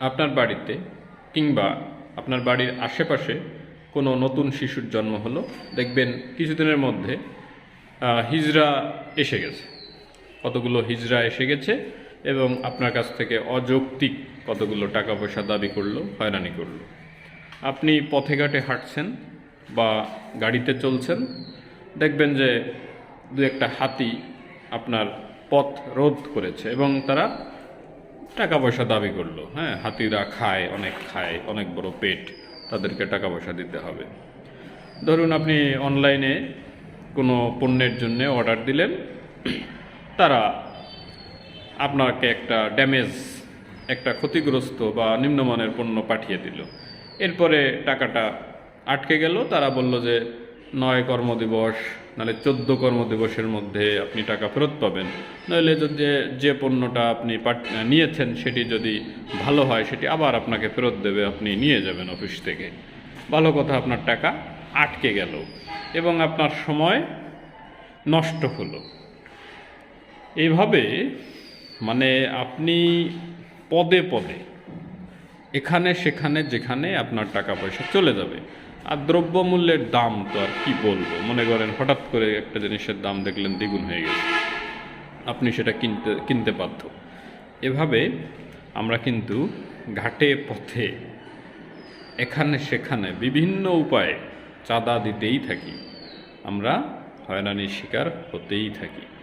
আপনার বাড়িতে কিংবা আপনার বাড়ির আশেপাশে কোনো নতুন শিশুর জন্ম হলো? দেখবেন কিছুদিনের মধ্যে হিজড়া এসে গেছে। কতগুলো হিজড়া এসে গেছে এবং আপনার কাছ থেকে অযৌক্তিক কতগুলো টাকা পয়সা দাবি করল, হয়রানি করল। আপনি পথে ঘাটে হাঁটছেন বা গাড়িতে চলছেন, দেখবেন যে দু একটা হাতি আপনার পথ রোধ করেছে এবং তারা টাকা পয়সা দাবি করল। হ্যাঁ হাতিরা খায়, অনেক খায়, অনেক বড় পেট, তাদেরকে টাকা পয়সা দিতে হবে। ধরুন আপনি অনলাইনে কোনো পণ্যের জন্য অর্ডার দিলেন, তারা আপনাকে একটা ড্যামেজ, একটা ক্ষতিগ্রস্ত বা নিম্নমানের পণ্য পাঠিয়ে দিল। এরপরে টাকাটা আটকে গেল, তারা বলল যে, নয় কর্মদিবস নাহলে চোদ্দ কর্মদিবসের মধ্যে আপনি টাকা ফেরত পাবেন। নইলে যদি যে পণ্যটা আপনি নিয়েছেন সেটি যদি ভালো হয়, সেটি আবার আপনাকে ফেরত দেবে, আপনি নিয়ে যাবেন অফিস থেকে। ভালো কথা, আপনার টাকা আটকে গেল এবং আপনার সময় নষ্ট হলো। এইভাবে মানে আপনি পদে পদে এখানে, সেখানে, যেখানে আপনার টাকা পয়সা চলে যাবে। আর দ্রব্যমূল্যের দাম তো আর কি বলব? মনে করেন হঠাৎ করে একটা জিনিসের দাম দেখলেন দ্বিগুণ হয়ে গেছে। আপনি সেটা কিনতে কিনতে বাধ্য। এভাবে আমরা কিন্তু ঘাটে, পথে, এখানে, সেখানে বিভিন্ন উপায়ে চাঁদা দিতেই থাকি। আমরা হয়রানির শিকার হতেই থাকি।